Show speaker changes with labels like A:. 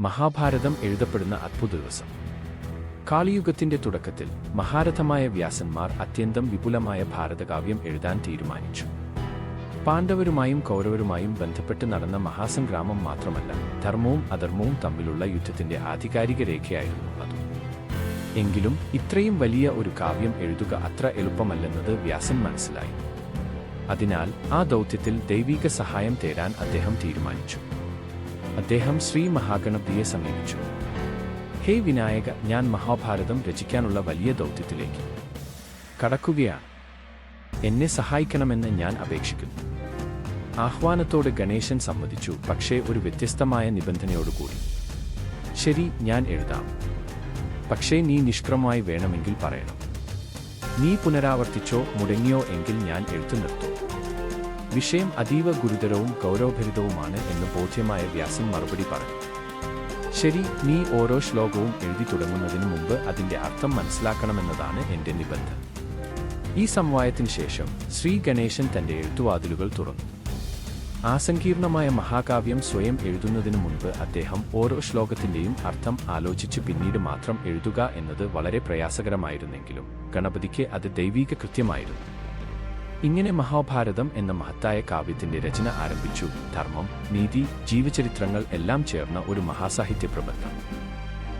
A: മഹാഭാരതം എഴുതപ്പെടുന്ന അത്ഭുത ദിവസം. കാളിയുഗത്തിന്റെ തുടക്കത്തിൽ മഹാരഥമായ വ്യാസന്മാർ അത്യന്തം വിപുലമായ ഭാരതകാവ്യം എഴുതാൻ തീരുമാനിച്ചു. പാണ്ഡവരുമായും കൗരവരുമായും ബന്ധപ്പെട്ട് നടന്ന മഹാസംഗ്രാമം മാത്രമല്ല ധർമ്മവും അധർമ്മവും തമ്മിലുള്ള യുദ്ധത്തിന്റെ ആധികാരിക രേഖയായിരുന്നു അത്. എങ്കിലും ഇത്രയും വലിയ ഒരു കാവ്യം എഴുതുക അത്ര എളുപ്പമല്ലെന്നത് വ്യാസൻ മനസ്സിലായി. അതിനാൽ ആ ദൗത്യത്തിൽ ദൈവിക സഹായം തേടാൻ അദ്ദേഹം തീരുമാനിച്ചു. അദ്ദേഹം ശ്രീ മഹാഗണപതിയെ സമീപിച്ചു. ഹേ വിനായക ഞാൻ മഹാഭാരതം രചിക്കാനുള്ള വലിയ ദൗത്യത്തിലേക്ക്. കടക്കുകയാണ്. എന്നെ സഹായിക്കണമെന്ന് ഞാൻ അപേക്ഷിക്കുന്നു. ആഹ്വാനത്തോട് ഗണേശൻ സമ്മതിച്ചു പക്ഷേ ഒരു വ്യത്യസ്തമായ നിബന്ധനയോടുകൂടി. ശരി ഞാൻ എഴുതാം. പക്ഷേ നീ നിഷ്ക്രമമായി വേണമെങ്കിൽ പറയണം. നീ പുനരാവർത്തിച്ചോ മുടങ്ങിയോ എങ്കിൽ ഞാൻ എഴുത്തു നിർത്തും. വിഷയം അതീവ ഗുരുതരവും ഗൗരവഭരിതവുമാണ് എന്ന് ബോധ്യമായ വ്യാസൻ മറുപടി പറഞ്ഞു. ശരി നീ ഓരോ ശ്ലോകവും എഴുതി തുടങ്ങുന്നതിന് മുമ്പ് അതിന്റെ അർത്ഥം മനസ്സിലാക്കണമെന്നതാണ് എന്റെ നിബന്ധന. ഈ സമവായത്തിന് ശേഷം ശ്രീ ഗണേശൻ തന്റെ എഴുത്തുവാതിലുകൾ തുറന്നു. ആസങ്കീർണമായ മഹാകാവ്യം സ്വയം എഴുതുന്നതിനു മുൻപ് അദ്ദേഹം ഓരോ ശ്ലോകത്തിന്റെയും അർത്ഥം ആലോചിച്ച് പിന്നീട് മാത്രം എഴുതുക എന്നത് വളരെ പ്രയാസകരമായിരുന്നെങ്കിലും ഗണപതിക്ക് അത് ദൈവീക കൃത്യമായിരുന്നു ഇങ്ങനെ മഹാഭാരതം എന്ന മഹത്തായ കാവ്യത്തിന്റെ രചന ആരംഭിച്ചു. ധർമ്മം നീതി ജീവചരിത്രങ്ങൾ എല്ലാം ചേർന്ന ഒരു മഹാസാഹിത്യ പ്രബന്ധം